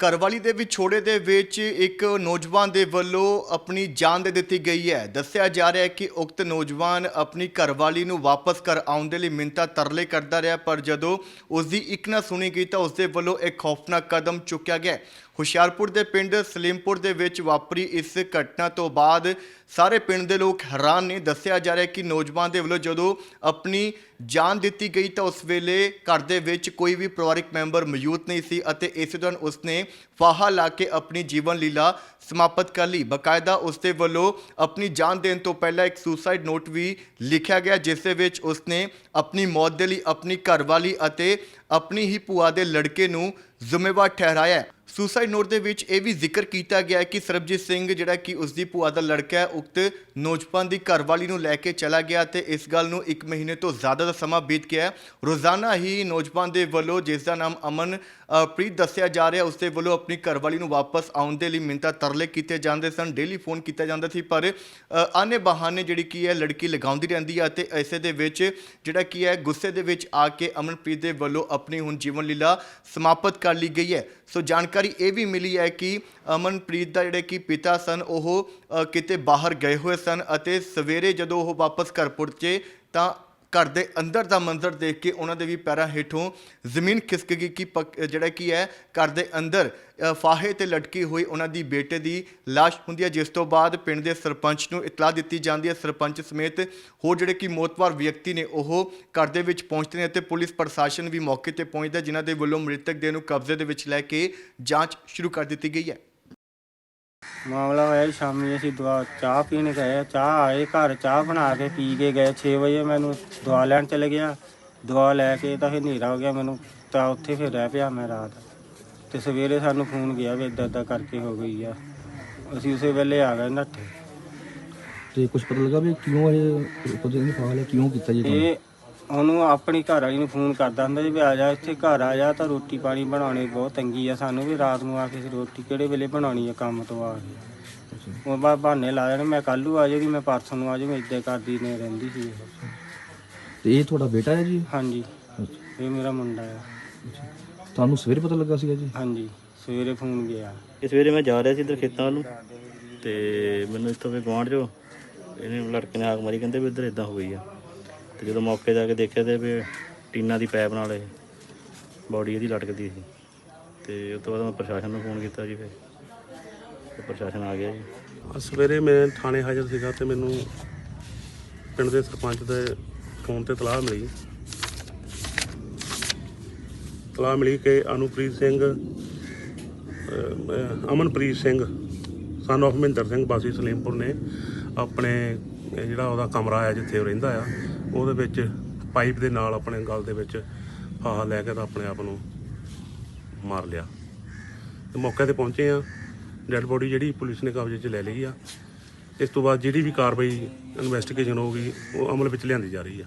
ਘਰਵਾਲੀ ਦੇ ਵਿਛੋੜੇ ਦੇ ਵਿੱਚ ਇੱਕ ਨੌਜਵਾਨ ਦੇ ਵੱਲੋਂ ਆਪਣੀ ਜਾਨ ਦੇ ਦਿੱਤੀ ਗਈ ਹੈ। ਦੱਸਿਆ ਜਾ ਰਿਹਾ ਹੈ ਕਿ ਉਕਤ ਨੌਜਵਾਨ ਆਪਣੀ ਘਰਵਾਲੀ ਨੂੰ ਵਾਪਸ ਘਰ ਆਉਣ ਦੇ ਲਈ ਮਿੰਤਾ ਤਰਲੇ ਕਰਦਾ ਰਿਹਾ, ਪਰ ਜਦੋਂ ਉਸ ਦੀ ਇੱਕ ਨਾ ਸੁਣੀ ਗਈ ਤਾਂ ਉਸ ਦੇ ਵੱਲੋਂ ਇੱਕ ਖੌਫਨਾਕ ਕਦਮ ਚੁੱਕਿਆ ਗਿਆ। ਹੁਸ਼ਿਆਰਪੁਰ ਦੇ ਪਿੰਡ ਸਲੀਮਪੁਰ ਦੇ ਵਿੱਚ ਵਾਪਰੀ ਇਸ ਘਟਨਾ ਤੋਂ ਬਾਅਦ ਸਾਰੇ ਪਿੰਡ ਦੇ ਲੋਕ ਹੈਰਾਨ ਨੇ। ਦੱਸਿਆ ਜਾ ਰਿਹਾ ਕਿ ਨੌਜਵਾਨ ਦੇ ਵੱਲੋਂ ਜਦੋਂ ਆਪਣੀ ਜਾਨ ਦਿੱਤੀ ਗਈ ਤਾਂ ਉਸ ਵੇਲੇ ਘਰ ਦੇ ਵਿੱਚ ਕੋਈ ਵੀ ਪਰਿਵਾਰਕ ਮੈਂਬਰ ਮੌਜੂਦ ਨਹੀਂ ਸੀ ਅਤੇ ਇਸੇ ਦੌਰਾਨ ਉਸਨੇ ਫਾਹਾ ਲਾ ਕੇ ਆਪਣੀ ਜੀਵਨ ਲੀਲਾ ਸਮਾਪਤ ਕਰ ਲਈ। ਬਕਾਇਦਾ ਉਸਦੇ ਵੱਲੋਂ ਆਪਣੀ ਜਾਨ ਦੇਣ ਤੋਂ ਪਹਿਲਾਂ ਇੱਕ ਸੁਸਾਈਡ ਨੋਟ ਵੀ ਲਿਖਿਆ ਗਿਆ, ਜਿਸ ਦੇ ਵਿੱਚ ਉਸਨੇ ਆਪਣੀ ਮੌਤ ਦੇ ਲਈ ਆਪਣੀ ਘਰਵਾਲੀ ਅਤੇ ਆਪਣੀ ਹੀ ਭੂਆ ਦੇ ਲੜਕੇ ਨੂੰ ਜ਼ਿੰਮੇਵਾਰ ਠਹਿਰਾਇਆ। ਸੁਸਾਈਡ ਨੋਟ ਦੇ ਵਿੱਚ ਇਹ ਵੀ ਜ਼ਿਕਰ ਕੀਤਾ ਗਿਆ ਹੈ ਕਿ ਸਰਬਜੀਤ ਸਿੰਘ ਜਿਹੜਾ ਕਿ ਉਸ ਦੀ ਭੂਆ ਦਾ ਲੜਕਾ ਹੈ ਉਕਤ ਨੌਜਵਾਨ ਦੀ ਘਰਵਾਲੀ ਨੂੰ ਲੈ ਕੇ ਚਲਾ ਗਿਆ ਤੇ ਇਸ ਗੱਲ ਨੂੰ 1 ਮਹੀਨੇ ਤੋਂ ਜ਼ਿਆਦਾ ਦਾ ਸਮਾਂ ਬੀਤ ਗਿਆ ਹੈ। ਰੋਜ਼ਾਨਾ ਹੀ ਨੌਜਵਾਨ ਦੇ ਵੱਲੋਂ ਜਿਸ ਦਾ ਨਾਮ ਅਮਨ ਅ, ਪ੍ਰੀਤ ਦੱਸਿਆ ਜਾ ਰਿਹਾ ਉਸ ਦੇ ਵੱਲੋਂ ਆਪਣੀ ਘਰਵਾਲੀ ਨੂੰ ਵਾਪਸ ਆਉਣ ਦੇ ਲਈ ਮਿੰਤਾ ਤਰਲੇ ਕੀਤੇ ਜਾਂਦੇ ਸਨ ਡੇਲੀ ਫੋਨ ਕੀਤਾ ਜਾਂਦਾ ਸੀ ਪਰ ਅ, ਆਨੇ ਬਹਾਨੇ ਜਿਹੜੀ ਕੀ ਹੈ ਲੜਕੀ ਲਗਾਉਂਦੀ ਰਹਿੰਦੀ ਹੈ ਅਤੇ ਐਸੇ ਦੇ ਵਿੱਚ ਜਿਹੜਾ ਕੀ ਹੈ ਗੁੱਸੇ ਦੇ ਵਿੱਚ ਆ ਕੇ ਅਮਨਪ੍ਰੀਤ ਦੇ ਵੱਲੋਂ ਆਪਣੀ ਹੁਣ ਜੀਵਨ ਲੀਲਾ ਸਮਾਪਤ ਕਰ ਲਈ ਗਈ ਹੈ। ਸੋ ਜਾਣਕਾਰੀ ਇਹ ਵੀ ਮਿਲੀ ਹੈ ਕਿ ਅਮਨਪ੍ਰੀਤ ਦਾ ਜਿਹੜੇ ਕਿ ਪਿਤਾ ਸਨ ਉਹ ਅ, ਕਿਤੇ ਬਾਹਰ ਗਏ ਹੋਏ ਸਨ ਅਤੇ ਸਵੇਰੇ ਜਦੋਂ ਉਹ ਵਾਪਸ ਘਰ ਪਹੁੰਚੇ ਤਾਂ ਘਰ ਦੇ ਅੰਦਰ ਦਾ ਮੰਜ਼ਰ ਦੇਖ ਕੇ ਉਹਨਾਂ ਦੇ ਵੀ ਪੈਰਾਂ ਹੇਠੋਂ ਜ਼ਮੀਨ ਖਿਸਕ ਗਈ ਕਿ ਪੱਕ- ਜਿਹੜਾ ਕੀ ਹੈ ਘਰ ਦੇ ਅੰਦਰ ਅ, ਫਾਹੇ ਤੇ ਲਟਕੀ ਹੋਈ ਉਹਨਾਂ ਦੀ ਬੇਟੇ ਦੀ ਲਾਸ਼ ਹੁੰਦੀ ਹੈ ਜਿਸ ਤੋਂ ਬਾਅਦ ਪਿੰਡ ਦੇ ਸਰਪੰਚ ਨੂੰ ਇਤਲਾਹ ਦਿੱਤੀ ਜਾਂਦੀ ਹੈ। ਸਰਪੰਚ ਸਮੇਤ ਹੋਰ ਜਿਹੜੇ ਕਿ ਮੌਤਵਾਰ ਵਿਅਕਤੀ ਨੇ ਉਹ ਘਰ ਦੇ ਵਿੱਚ ਪਹੁੰਚਦੇ ਨੇ ਅਤੇ ਪੁਲਿਸ ਪ੍ਰਸ਼ਾਸਨ ਵੀ ਮੌਕੇ ਤੇ ਪਹੁੰਚਦਾ ਹੈ, ਜਿਨ੍ਹਾਂ ਦੇ ਵੱਲੋਂ ਮ੍ਰਿਤਕ ਦੇਹ ਨੂੰ ਕਬਜ਼ੇ ਦੇ ਵਿੱਚ ਲੈ ਕੇ ਜਾਂਚ ਸ਼ੁਰੂ ਕਰ ਦਿੱਤੀ ਗਈ ਹੈ। ਮਾਮਲਾ ਹੋਇਆ ਜੀ ਸ਼ਾਮੀ ਅਸੀਂ ਦਵਾ ਚਾਹ ਪੀਣ ਗਏ ਚਾਹ ਆਏ ਘਰ ਚਾਹ ਬਣਾ ਕੇ ਪੀ ਕੇ ਗਏ। 6 ਵਜੇ ਮੈਨੂੰ ਦਵਾ ਲੈਣ ਚਲੇ ਗਿਆ। ਦਵਾ ਲੈ ਕੇ ਤਾਂ ਫਿਰ ਹਨੇਰਾ ਹੋ ਗਿਆ ਮੈਨੂੰ ਤਾਂ ਉੱਥੇ ਫਿਰ ਰਹਿ ਪਿਆ ਮੈਂ ਰਾਤ। ਤੇ ਸਵੇਰੇ ਸਾਨੂੰ ਫੋਨ ਗਿਆ ਵੀ ਇਦਾਂ ਇਦਾਂ ਕਰਕੇ ਹੋ ਗਈ ਆ। ਅਸੀਂ ਉਸੇ ਵੇਲੇ ਆ ਗਏ ਨੱਠੇ। ਤੇ ਕੁਝ ਪਤਾ ਲੱਗਾ ਵੀ ਕਿਉਂ ਇਹ ਪਤਾ ਨਹੀਂ ਫਾਲ ਹੈ ਕਿਉਂ ਕੀਤਾ ਜੀ? ਇਹ ਉਹਨੂੰ ਆਪਣੀ ਘਰ ਵਾਲੀ ਨੂੰ ਫੋਨ ਕਰਦਾ ਹੁੰਦਾ ਜੀ ਵੀ ਆ ਜਾ ਇੱਥੇ ਘਰ ਆ ਜਾ ਤਾਂ ਰੋਟੀ ਪਾਣੀ ਬਣਾਉਣੀ ਬਹੁਤ ਤੰਗੀ ਆ ਸਾਨੂੰ ਵੀ ਰਾਤ ਨੂੰ ਆ ਕੇ ਰੋਟੀ ਕਿਹੜੇ ਵੇਲੇ ਬਣਾਉਣੀ ਆ ਕੰਮ ਤੋਂ ਆ ਕੇ। ਉਹ ਬਾ ਬਹਾਨੇ ਲਾ ਜਾਣੇ ਮੈਂ ਕੱਲ੍ਹ ਨੂੰ ਆ ਜਾਊਗੀ ਮੈਂ ਪਰਸੋਂ ਨੂੰ ਆ ਜਾਊਗੀ ਇਦਾਂ ਕਰਦੀ ਨੇ ਰਹਿੰਦੀ ਸੀ ਉਹ। ਤੇ ਇਹ ਤੁਹਾਡਾ ਬੇਟਾ ਹੈ ਜੀ? ਹਾਂਜੀ। ਇਹ ਮੇਰਾ ਮੁੰਡਾ ਆ। ਤੁਹਾਨੂੰ ਸਵੇਰੇ ਪਤਾ ਲੱਗਾ ਸੀਗਾ ਜੀ? ਹਾਂਜੀ ਸਵੇਰੇ ਫੋਨ ਗਿਆ। ਇਸ ਸਵੇਰੇ ਮੈਂ ਜਾ ਰਿਹਾ ਸੀ ਇੱਧਰ ਖੇਤਾਂ ਵੱਲ ਨੂੰ। ਤੇ ਮੈਨੂੰ ਇੱਥੋਂ ਵੀ ਗੁਆਂਢ ਚੋਂ ਇਹਨੇ ਲੜਕੇ ਨੇ ਹਾਕ ਮਾਰੀ ਕਹਿੰਦੇ ਵੀ ਇੱਧਰ ਇਦਾਂ ਹੋ ਗਈ ਆ। ਤੇ ਜਦੋਂ ਮੌਕੇ ਜਾ ਕੇ ਦੇਖਿਆ ਤੇ ਵੀ ਟੀਨਾ ਦੀ ਪੈਪ ਨਾਲ ਇਹ ਬੋਡੀ ਇਹਦੀ ਲਟਕਦੀ ਸੀ। ਤੇ ਉਸ ਤੋਂ ਬਾਅਦ ਮੈਂ ਪ੍ਰਸ਼ਾਸਨ ਨੂੰ ਫੋਨ ਕੀਤਾ ਜੀ ਫਿਰ। ਤੇ ਪ੍ਰਸ਼ਾਸਨ ਆ ਗਿਆ ਜੀ। ਅੱਜ ਸਵੇਰੇ ਮੈਂ ਥਾਣੇ ਹਾਜ਼ਰ ਸੀਗਾ ਤੇ ਮੈਨੂੰ ਪਿੰਡ ਦੇ ਸਰਪੰਚ ਦੇ ਫੋਨ ਤੇ ਤਲਾਹ ਮਿਲੀ। ਤਲਾਹ ਮਿਲੀ ਕਿ ਅਨੁਪ੍ਰੀਤ ਸਿੰਘ ਅਮਨਪ੍ਰੀਤ ਸਿੰਘ ਸਨ of ਮਹਿੰਦਰ ਸਿੰਘ ਬਾਸੀ ਸਲੀਮਪੁਰ ਨੇ ਆਪਣੇ ਜਿਹੜਾ ਉਹਦਾ ਕਮਰਾ ਆ ਜਿੱਥੇ ਉਹ ਰਹਿੰਦਾ ਆ ਉਹਦੇ ਵਿੱਚ ਪਾਈਪ ਦੇ ਨਾਲ ਆਪਣੇ ਗਲ ਦੇ ਵਿੱਚ ਫਾਹਾ ਲੈ ਕੇ ਤਾਂ ਆਪਣੇ ਆਪ ਨੂੰ ਮਾਰ ਲਿਆ। ਤੇ ਮੌਕੇ ਤੇ ਪਹੁੰਚੇ ਆ ਡੈੱਡ ਬੋਡੀ ਜਿਹੜੀ ਪੁਲਿਸ ਨੇ ਕਬਜ਼ੇ 'ਚ ਲੈ ਲਈ ਆ। ਇਸ ਤੋਂ ਬਾਅਦ ਜਿਹੜੀ ਵੀ ਕਾਰਵਾਈ ਇਨਵੈਸਟੀਗੇਸ਼ਨ ਹੋਊਗੀ, ਉਹ ਅਮਲ ਵਿੱਚ ਲਿਆਂਦੀ ਜਾ ਰਹੀ ਆ।